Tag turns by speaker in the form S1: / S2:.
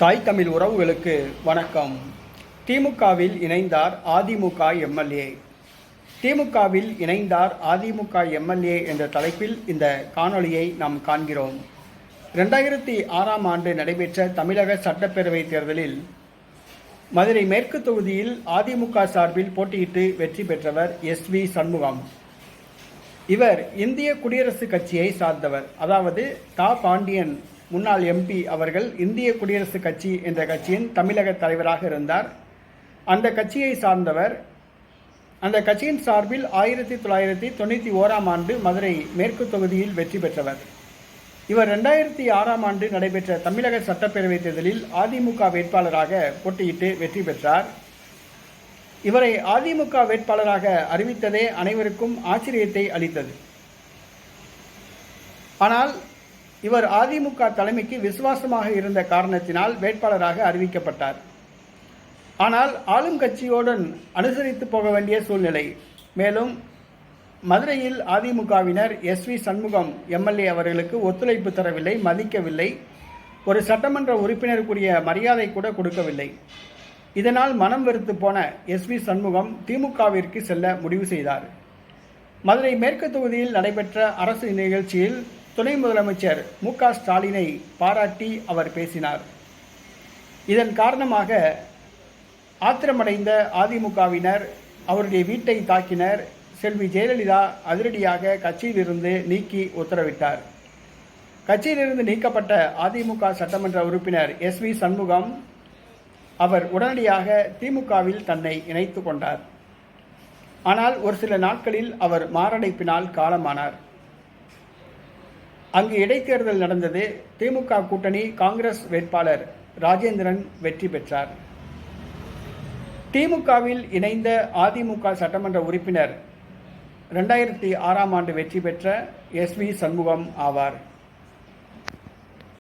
S1: தாய் தமிழ் உறவுகளுக்கு வணக்கம். திமுகவில் இணைந்தார் அதிமுக எம்எல்ஏ. திமுகவில் இணைந்தார் அதிமுக எம்எல்ஏ என்ற தலைப்பில் இந்த காணொளியை நாம் காண்கிறோம். ரெண்டாயிரத்தி ஆறாம் ஆண்டு நடைபெற்ற தமிழக சட்டப்பேரவை தேர்தலில் மதுரை மேற்கு தொகுதியில் அதிமுக சார்பில் போட்டியிட்டு வெற்றி பெற்றவர் எஸ் வி சண்முகம். இவர் இந்திய குடியரசுக் கட்சியை சார்ந்தவர். அதாவது தா பாண்டியன் முன்னாள் எம்பி அவர்கள் இந்திய குடியரசுக் கட்சி என்ற கட்சியின் தமிழக தலைவராக இருந்தார். அந்த கட்சியை சார்ந்தவர் அந்த கட்சியின் சார்பில் ஆயிரத்தி தொள்ளாயிரத்தி தொண்ணூற்றி ஓராம் ஆண்டு மதுரை மேற்கு தொகுதியில் வெற்றி பெற்றவர். இவர் ரெண்டாயிரத்தி ஆறாம் ஆண்டு நடைபெற்ற தமிழக சட்டப்பேரவைத் தேர்தலில் அதிமுக வேட்பாளராக போட்டியிட்டு வெற்றி பெற்றார். இவரை அதிமுக வேட்பாளராக அறிவித்ததே அனைவருக்கும் ஆச்சரியத்தை அளித்தது. ஆனால் இவர் அதிமுக தலைமைக்கு விசுவாசமாக இருந்த காரணத்தினால் வேட்பாளராக அறிவிக்கப்பட்டார். ஆனால் ஆளும் கட்சியுடன் அனுசரித்து போக வேண்டிய சூழ்நிலை. மேலும் மதுரையில் அதிமுகவினர் எஸ் வி சண்முகம் எம்எல்ஏ அவர்களுக்கு ஒத்துழைப்பு தரவில்லை மதிக்கவில்லை. ஒரு சட்டமன்ற உறுப்பினருக்குரிய மரியாதை கூட கொடுக்கவில்லை. இதனால் மனம் வெறுத்து போன எஸ் வி சண்முகம் திமுகவிற்கு செல்ல முடிவு செய்தார். மதுரை மேற்கு தொகுதியில் நடைபெற்ற அரசு நிகழ்ச்சியில் துணை முதலமைச்சர் மு க ஸ்டாலினை பாராட்டி அவர் பேசினார். இதன் காரணமாக ஆத்திரமடைந்த அதிமுகவினர் அவருடைய வீட்டை தாக்கினர். செல்வி ஜெயலலிதா அதிரடியாக கட்சியிலிருந்து நீக்கி உத்தரவிட்டார். கட்சியிலிருந்து நீக்கப்பட்ட அதிமுக சட்டமன்ற உறுப்பினர் எஸ் வி சண்முகம் அவர் உடனடியாக திமுகவில் தன்னை இணைத்து கொண்டார். ஆனால் ஒரு சில நாட்களில் அவர் மாரடைப்பினால் காலமானார். அங்கு இடைத்தேர்தல் நடந்தது திமுக கூட்டணி காங்கிரஸ் வேட்பாளர் ராஜேந்திரன் வெற்றி பெற்றார். திமுகவில் இணைந்த அதிமுக சட்டமன்ற உறுப்பினர் ரெண்டாயிரத்தி ஆறாம் ஆண்டு வெற்றி பெற்ற எஸ் வி சண்முகம் ஆவார்.